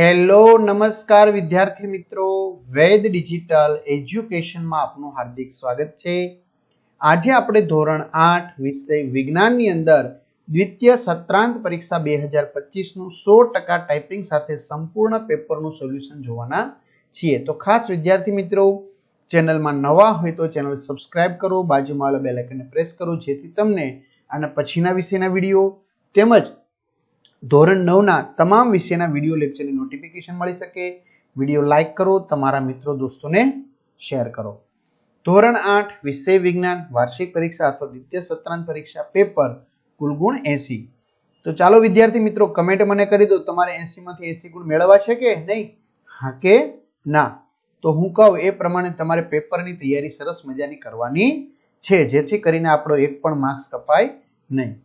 Hello, નમસ્કાર વિદ્યાર્થી મિત્રો. વેદ ડિજિટલ એજ્યુકેશનમાં આપનું હાર્દિક સ્વાગત છે. આજે આપણે ધોરણ આઠ વિષય વિજ્ઞાનની અંદર દ્વિતીય સત્રાંત પરીક્ષા બે હજાર પચીસનું સો ટકા ટાઈપિંગ સાથે સંપૂર્ણ પેપરનું સોલ્યુશન જોવાના છીએ. તો ખાસ વિદ્યાર્થી મિત્રો, ચેનલમાં નવા હોય તો ચેનલ સબસ્ક્રાઇબ કરો, બાજુમાં આવેલા બેલ આઇકનને પ્રેસ કરો, જેથી તમને આના પછીના વિષયના વીડિયો તેમજ ધોરણ નવના તમામ વિષયના વીડિયો લેક્ચરની નોટિફિકેશન મળી શકે. વીડિયો લાઇક કરો, તમારા મિત્રો દોસ્તોને શેર કરો. ધોરણ આઠ, વિષય વિજ્ઞાન, વાર્ષિક પરીક્ષા અથવા દ્વિતીય સત્રાંત પરીક્ષા પેપર કુલ ગુણ એસી. તો ચાલો વિદ્યાર્થી મિત્રો કમેન્ટ મને કરી દો, તમારે એસીમાંથી એસી ગુણ મેળવવા છે કે નહીં? હા કે ના? તો હું કહું, એ પ્રમાણે તમારે પેપરની તૈયારી સરસ મજાની કરવાની છે, જેથી કરીને આપણો એક પણ માર્ક્સ કપાય નહીં.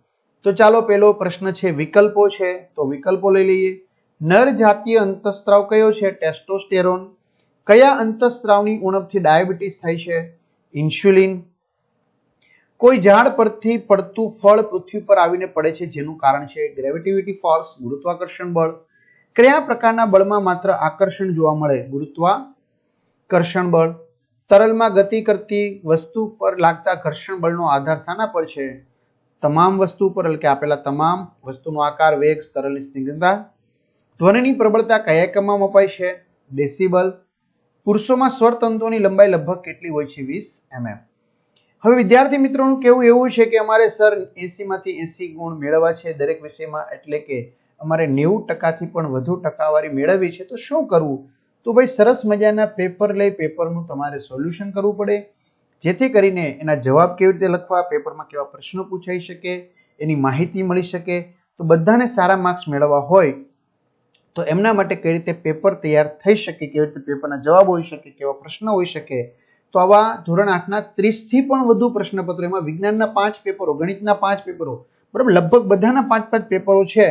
તો ચાલો પેલો પ્રશ્ન છે, વિકલ્પો છે, તો વિકલ્પો લઈ લઈએ. નર જાતીય અંતઃસ્ત્રાવ કયો છે? ટેસ્ટોસ્ટેરોન. કયા અંતઃસ્ત્રાવની ઉણપથી ડાયાબિટીસ થાય છે? ઇન્સ્યુલિન. કોઈ ઝાડ પરથી પડતું ફળ પૃથ્વી પર આવીને પડે છે, જેનું કારણ છે ગ્રેવિટિવિટી ફોર્સ ગુરુત્વાકર્ષણ બળ. કયા પ્રકારના બળમાં માત્ર આકર્ષણ જોવા મળે, ગુરુત્વાકર્ષણ બળ. તરલમાં ગતિ કરતી વસ્તુ પર લાગતા ઘર્ષણ બળનો આધાર શાના પર છે? તમામ વસ્તુ પર એટલે કે આપેલા તમામ વસ્તુનો આકાર, વેગ તરલની સ્નિગ્ધતા. ધ્વનિની પ્રબળતા કયા એકમમાં મપાય છે? ડેસિબલ પુરુષોમાં સ્વરતંતુઓની લંબાઈ લગભગ કેટલી હોય છે? વીસ એમએમ હવે વિદ્યાર્થી મિત્રોનું કેવું એવું છે કે અમારે સર એસીમાંથી એસી ગુણ મેળવવા છે દરેક વિષયમાં, એટલે કે અમારે નેવું ટકાથી પણ વધુ ટકાવારી મેળવવી છે, તો શું કરવું? તો ભાઈ સરસ મજાના પેપર લઈ, પેપરનું તમારે સોલ્યુશન કરવું પડે. જેથી કરીને એના જવાબ કેવી રીતે લખવા, પેપરમાં કેવા પ્રશ્નો પૂછાઈ શકે, એની માહિતી મળી શકે, તો બધાને સારા માર્ક્સ મેળવવા હોય, તો એમના માટે કઈ રીતે પેપર તૈયાર થઈ શકે, કેવી રીતે પેપરના જવાબ હોઈ શકે, કેવા પ્રશ્ન હોઈ શકે, તો આવા ધોરણ આઠના ત્રીસથી પણ વધુ પ્રશ્નપત્રો, એમાં વિજ્ઞાનના પાંચ પેપરો, ગણિતના પાંચ પેપરો, બરાબર, લગભગ બધાના પાંચ પાંચ પેપરો છે,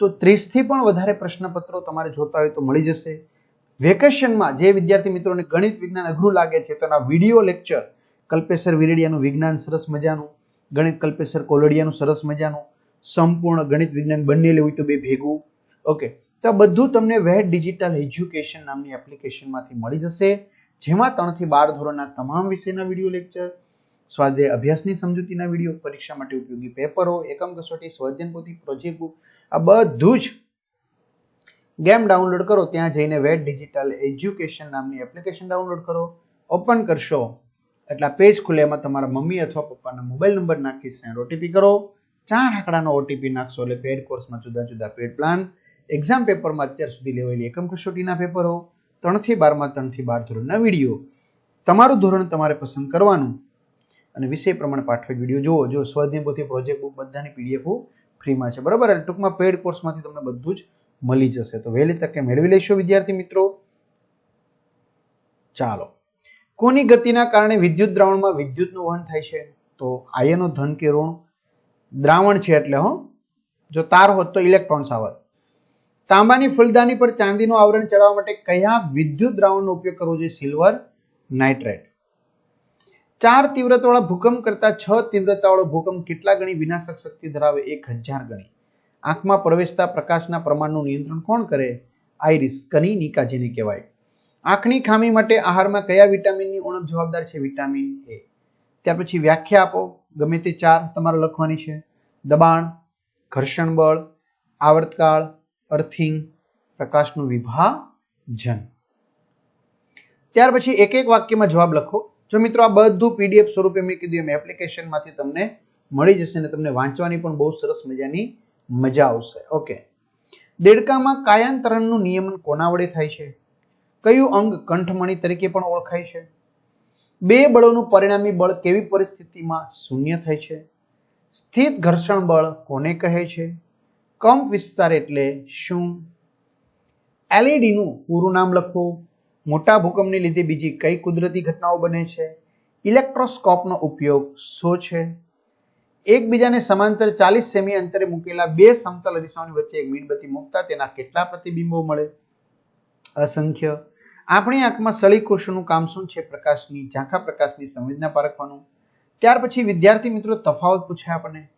તો ત્રીસથી પણ વધારે પ્રશ્નપત્રો તમારે જોતા હોય તો મળી જશે. વેકેશનમાં જે વિદ્યાર્થી મિત્રોને ગણિત વિજ્ઞાન અઘરું લાગે છે, તો એના વીડિયો લેક્ચર કલ્પેશ્વર વિરડિયાનું વિજ્ઞાન સરસ મજાનું, ગણિત કલ્પેશ્વર કોલડિયાનું સરસ મજાનું, સંપૂર્ણ ગણિત વિજ્ઞાન બંને લેવું તો બે ભેગું. ઓકે તો આ બધું તમને વેટ ડિજિટલ એજ્યુકેશન નામની એપ્લિકેશનમાંથી મળી જશે, જેમાં ત્રણથી બાર ધોરણના તમામ વિષયના વીડિયો લેક્ચર, સ્વાધ્યાય અભ્યાસની સમજૂતીના વીડિયો, પરીક્ષા માટે ઉપયોગી પેપરો, એકમ કસોટી, સ્વાધ્યાયન પોથી, પ્રોજેક્ટ આ બધું જ ગેમ ડાઉનલોડ કરો, ત્યાં જઈને વેટ ડિજિટલ એજ્યુકેશન નામની એપ્લિકેશન ડાઉનલોડ કરો, ઓપન કરશો, એટલે પેજ ખુલે એમાં તમારા મમ્મી અથવા પપ્પાના મોબાઈલ નંબર નાખી સેન્ડ ઓટીપી કરો, ચાર આંકડાનો ઓટીપી નાખશો, એટલે પેડ કોર્સમાં જુદા જુદા પેડ પ્લાન એક્ઝામ પેપરમાં અત્યાર સુધી લેવાયેલી એકમ કસોટીના પેપરો, ત્રણથી બારમાં, ત્રણથી બાર ધોરણના વીડિયો. તમારું ધોરણ તમારે પસંદ કરવાનું. અને વિષય પ્રમાણે પાઠવેલ વીડિયો જુઓ, જો સ્વાધ્યાય પ્રોજેક્ટ બુક બધાની પીડીએફ ફ્રીમાં છે. બરાબર? ટૂંકમાં પેડ કોર્સમાંથી તમને બધું જ મળી જશે. તો વહેલી તકે મેળવી લેશો વિદ્યાર્થી મિત્રો? ચાલો. કોની ગતિના કારણે વિદ્યુત દ્રાવણમાં વિદ્યુતનું વહન થાય છે? તો આયનો ધન કે ઋણ? દ્રાવણ છે એટલે હો, જો તાર હોત તો ઇલેક્ટ્રોન્સ આવત. તાંબાની ફૂલદાની પર ચાંદીનું આવરણ ચડાવવા માટે કયા વિદ્યુત દ્રાવણનો ઉપયોગ કરવો જોઈએ? Silver, nitrate. ચાર તીવ્રતાવાળા ભૂકંપ કરતા છ તીવ્રતાવાળો ભૂકંપ કેટલા ગણી વિનાશક શક્તિ ધરાવે? એક હજાર ગણી. આંખમાં પ્રવેશતા પ્રકાશના પ્રમાણનું નિયંત્રણ કોણ કરે? આઈરિસ કનિનિકા જેને કહેવાય. આંખની ખામી માટે આહારમાં કયા વિટામિનની ઉણપ જવાબદાર છે? Vitamin A. ત્યાર પછી વ્યાખ્યા આપો. ગમે તે ચાર તમારે લખવાની છે. દબાણ, ઘર્ષણ બળ, આવર્તકાળ, અર્થિંગ, પ્રકાશનું વિભાજન. ત્યાર પછી એક એક વાક્યમાં જવાબ લખો. જો મિત્રો આ બધું પીડીએફ સ્વરૂપે મેં કીધું એમ એપ્લિકેશનમાંથી તમને મળી જશે અને તમને વાંચવાની પણ બહુ સરસ મજાની મજા આવશે. ઓકે દેડકામાં કાયાંતરણનું નિયમન કોના વડે થાય છે? કયું અંગ કંઠમણી તરીકે પણ ઓળખાય છે? બે બળોનું પરિણામી બળ કેવી પરિસ્થિતિમાં શૂન્ય થાય છે? સ્થિત ઘર્ષણ બળ કોને કહે છે? કંપ વિસ્તાર એટલે શું? એલઈડીનું પૂરું નામ લખવું મોટા ભૂકંપને લીધે બીજી કઈ કુદરતી ઘટનાઓ બને છે? ઇલેક્ટ્રોસ્કોપનો ઉપયોગ શું છે? એકબીજાને સમાંતર ચાલીસ સેમી અંતરે મૂકેલા બે સમતલ અરીસાઓની વચ્ચે એક મીણબત્તી મૂકતા તેના કેટલા પ્રતિબિંબો મળે? અસંખ્ય. આપણી આંખમાં સળી કોષોનું કામ શું છે? પ્રકાશની ઝાંખા પ્રકાશની સંવેદના પારખવાનું. ત્યાર પછી વિદ્યાર્થી મિત્રો તફાવત પૂછે આપણને.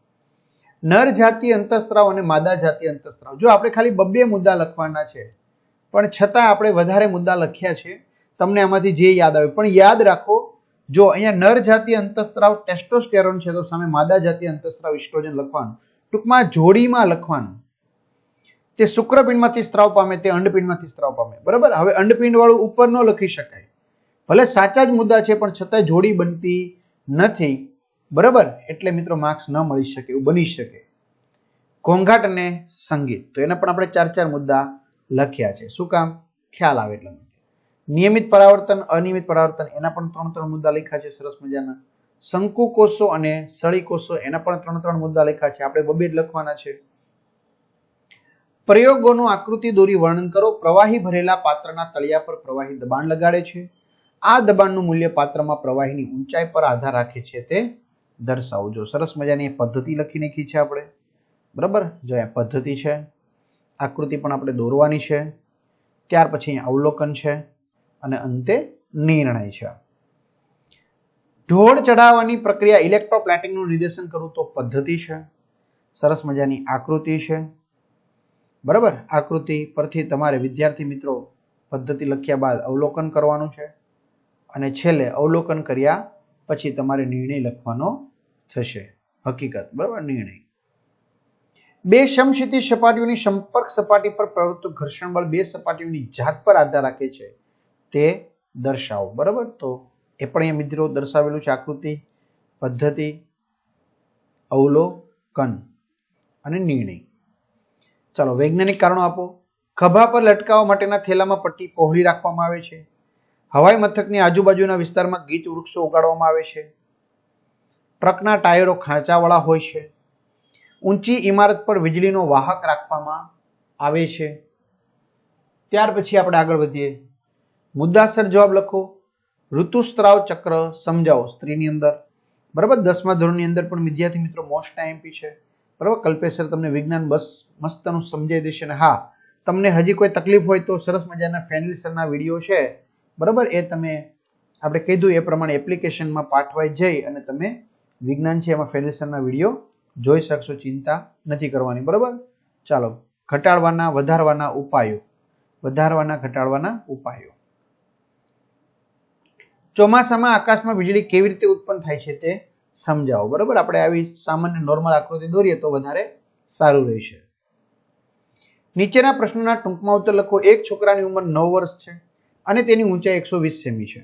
નર જાતિ અંતસ્ત્રાવ અને માદા જાતિ અંતસ્ત્રાવ. જો આપણે ખાલી બબ્બે મુદ્દા લખવાના છે, પણ છતાં આપણે વધારે મુદ્દા લખ્યા છે, તમને આમાંથી જે યાદ આવે. પણ યાદ રાખો જો અહીંયા નર જાતિ અંતસ્ત્રાવ ટેસ્ટોસ્ટેરોન છે, તો સામે માદા જાતીય અંતસ્ત્રાવ ઇસ્ટ્રોજન લખવાનું. ટૂંકમાં જોડીમાં લખવાનું. તે શુક્રપિંડમાંથી સ્ત્રાવ પામે, તે અંડપિંડમાંથી સ્ત્રાવ પામે. બરાબર? હવે અંડપિંડ વાળું ઉપર ન લખી શકાય. ભલે સાચા જ મુદ્દા છે, પણ છતાંય જોડી બનતી નથી. બરાબર? એટલે મિત્રો માર્ક્સ ન મળી શકે, એવું બની શકે. ઘોંઘાટ અને સંગીત. તો એના પણ આપણે ચાર ચાર મુદ્દા લખ્યા છે. શું કામ? ખ્યાલ આવે એટલા. માટે નિયમિત પરાવર્તન, અનિયમિત પરાવર્તન, એના પણ ત્રણ ત્રણ મુદ્દા લખ્યા છે સરસ મજાના. શંકુ કોષો અને સળી કોષો એના પણ ત્રણ ત્રણ મુદ્દા લખ્યા છે. આપણે બબે લખવાના છે. પ્રયોગોનું આકૃતિ દોરી વર્ણન કરો. પ્રવાહી ભરેલા પાત્રના તળિયા પર પ્રવાહી દબાણ લગાડે છે. આ દબાણનું મૂલ્ય પાત્રમાં પ્રવાહીની ઊંચાઈ પર આધાર રાખે છે તે દર્શાવજો સરસ મજાની પદ્ધતિ લખી નાખી છે આપણે. બરાબર? જો આ પદ્ધતિ છે, આકૃતિ પણ આપણે દોરવાની છે. ત્યાર પછી અવલોકન છે. અને અંતે નિર્ણય છે. ઢોળ ચઢાવવાની પ્રક્રિયા ઇલેક્ટ્રોપ્લેટિંગનું નિર્દેશન કરું તો પદ્ધતિ છે. સરસ મજાની આકૃતિ છે. બરાબર? આકૃતિ પરથી તમારે વિદ્યાર્થી મિત્રો પદ્ધતિ લખ્યા બાદ અવલોકન કરવાનું છે. અને છેલ્લે અવલોકન કર્યા પછી તમારે નિર્ણય લખવાનો થશે. હકીકત. બરાબર? નિર્ણય. બે સમશીતી સપાટીઓની સંપર્ક સપાટી પર પ્રવૃત્ત ઘર્ષણ બળ બે સપાટીઓની જાત પર આધાર રાખે છે. તે દર્શાવો. બરાબર? તો એ પણ અહીંયા મિત્રો દર્શાવેલું છે આકૃતિ, પદ્ધતિ, અવલોકન અને નિર્ણય. ચાલો વૈજ્ઞાનિક કારણો આપો. ખભા પર લટકાવવા માટેના થેલામાં પટ્ટી પહોળી રાખવામાં આવે છે. હવાઈ મથકની આજુબાજુના વિસ્તારમાં ગીચ વૃક્ષો ઉગાડવામાં આવે છે. ટ્રકના ટાયરો ખાંચાવાળા હોય છે. ઊંચી ઇમારત પર વીજળીનો વાહક રાખવામાં આવે છે. ત્યાર પછી આપણે આગળ વધીએ. મુદ્દાસર જવાબ લખો. ઋતુસ્ત્રાવ ચક્ર સમજાવો સ્ત્રીની અંદર. બરાબર દસમા ધોરણની અંદર પણ વિદ્યાર્થી મિત્રો મોસ્ટ આઈએમપી છે. બરાબર કલ્પેશ્વર તમને વિજ્ઞાન બસ મસ્તનું સમજાઈ દેશે અને હા, તમને હજી કોઈ તકલીફ હોય તો સરસ મજાના ફેનિલ સરના વીડિયો છે. બરાબર એ તમે આપણે કીધું એ પ્રમાણે એપ્લિકેશનમાં પાઠવાઈ જઈ અને તમે વિજ્ઞાન છે એમાં ફેનલિસરના સરના વીડિયો જોઈ શકશો, ચિંતા નથી કરવાની. બરાબર? ચાલો, ઘટાડવાના, વધારવાના ઉપાયો. વધારવાના, ઘટાડવાના ઉપાયો. ચોમાસામાં આકાશમાં વીજળી કેવી રીતે ઉત્પન્ન થાય છે તે સમજાવો. બરાબર? આપણે આવી સામાન્ય નોર્મલ આકૃતિ દોરીએ તો વધારે સારું રહેશે. નીચેના પ્રશ્નોના ટૂંકમાં ઉત્તર લખો. એક છોકરાની ઉંમર નવ વર્ષ છે અને તેની ઊંચાઈ એકસો વીસ સેમી છે.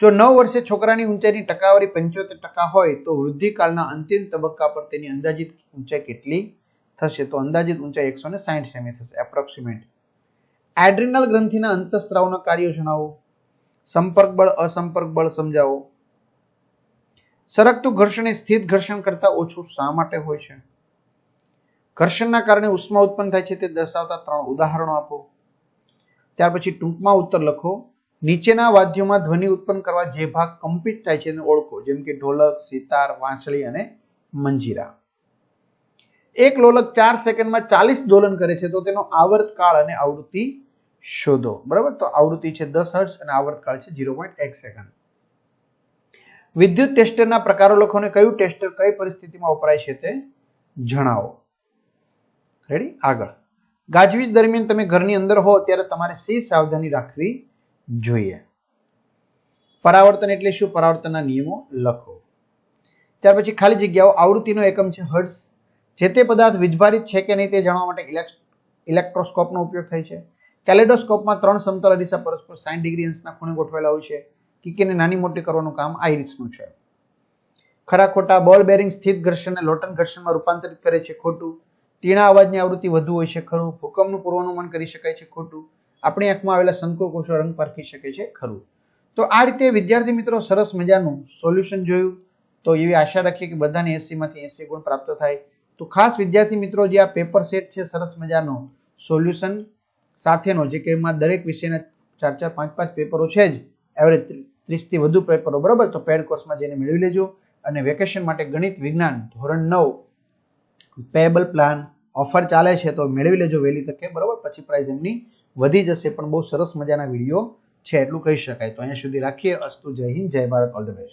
જો નવ વર્ષે છોકરાની ઊંચાઈની ટકાવારી પંચોતેર ટકા હોય તો વૃદ્ધિકાળના અંતિમ તબક્કા પર તેની અંદાજિત ઊંચાઈ કેટલી થશે? તો અંદાજિત ઊંચાઈ એકસો ને સાઠ સેમી થશે એપ્રોક્સિમેટ એડ્રિનલ ગ્રંથિના અંતસ્ત્રાવના કાર્યો જણાવો. સંપર્ક બળ, અસંપર્ક બળ સમજાવો. સરકતું ઘર્ષણ એ સ્થિત ઘર્ષણ કરતા ઓછું શા માટે હોય છે? ઘર્ષણના કારણે ઉષ્મા ઉત્પન્ન થાય છે તે દર્શાવતા ત્રણ ઉદાહરણો આપો. ત્યાર પછી ટૂંકમાં ઉત્તર લખો. નીચેના વાદ્યોમાં ધ્વનિ ઉત્પન્ન કરવા જે ભાગ કંપિત થાય છે એને ઓળખો, જેમ કે ઢોલક, સિતાર, વાંસળી અને મંજીરા. એક લોલક ચાર સેકન્ડમાં ચાલીસ દોલન કરે છે તો તેનો આવર્તકાળ અને આવૃત્તિ શોધો. બરાબર? તો આવૃત્તિ છે દસ હર્ટ્ઝ અને આવર્તકાળ છે ઝીરો પોઈન્ટ એક સેકન્ડ. વિદ્યુત ટેસ્ટરના પ્રકારો લખોને કયું ટેસ્ટર કઈ પરિસ્થિતિમાં વપરાય છે તે જણાવો. રેડી આગળ. ગાજવીજ દરમિયાન તમે ઘરની અંદર હો ત્યારે તમારે સી સાવધાની રાખવી જોઈએ. પરાવર્તન એટલે શું? પરાવર્તનના નિયમો લખો. ત્યાર પછી ખાલી જગ્યાઓ. આવૃત્તિનો એકમ છે હર્ટ્ઝ. જે તે પદાર્થ વીજભારિત છે કે નહીં તે જાણવા માટે ઇલેક્ટ્રોસ્કોપનો ઉપયોગ થાય છે. કેલેડોસ્કોપમાં ત્રણ સમતલ અરીસા પરસ્પર સાઠ ડિગ્રી અંશના ખૂણે ગોઠવાયેલા હોય છે. કિકીને નાની મોટી કરવાનું કામ આઈરિસનું છે. ખરા ખોટા બોલ બેરિંગ સ્થિત ઘર્ષણને લોટન ઘર્ષણમાં રૂપાંતરિત કરે છે ખોટું. તીણા અવાજની આવૃત્તિ વધુ હોય છે ખરું. ભૂકંપનું પૂર્વાનુમાન કરી શકાય છે ખોટું. આપણી આંખમાં આવેલા શંકુકોષો રંગ પારખી શકે છે ખરું. તો આ રીતે વિદ્યાર્થી મિત્રો સરસ મજાનું સોલ્યુશન જોયું. તો એવી આશા રાખીએ કે બધાને એસીમાંથી એસી ગુણ પ્રાપ્ત થાય. તો ખાસ વિદ્યાર્થી મિત્રો જે આ પેપર સેટ છે સરસ મજાનો સોલ્યુશન સાથેનો, જે કે એમાં દરેક વિષયના ચાર ચાર, પાંચ પાંચ પેપરો છે જ. એવરેજ ત્રીસથી વધુ પેપરો, બરાબર? તો પેડ કોર્સમાં જઈને મેળવી લેજો. અને વેકેશન માટે ગણિત, વિજ્ઞાન, ધોરણ નવ પેબલ પ્લાન ઓફર ચાલે છે તો મેળવી લેજો વહેલી તકે, બરાબર? પછી પ્રાઇઝ એમની વધી જશે, પણ બહુ સરસ મજાના વીડિયો છે, એટલું કહી શકાય. તો અહીંયા સુધી રાખીએ. અસ્તુ જય હિન્દ, જય ભારત ઓલ ધ બેસ્ટ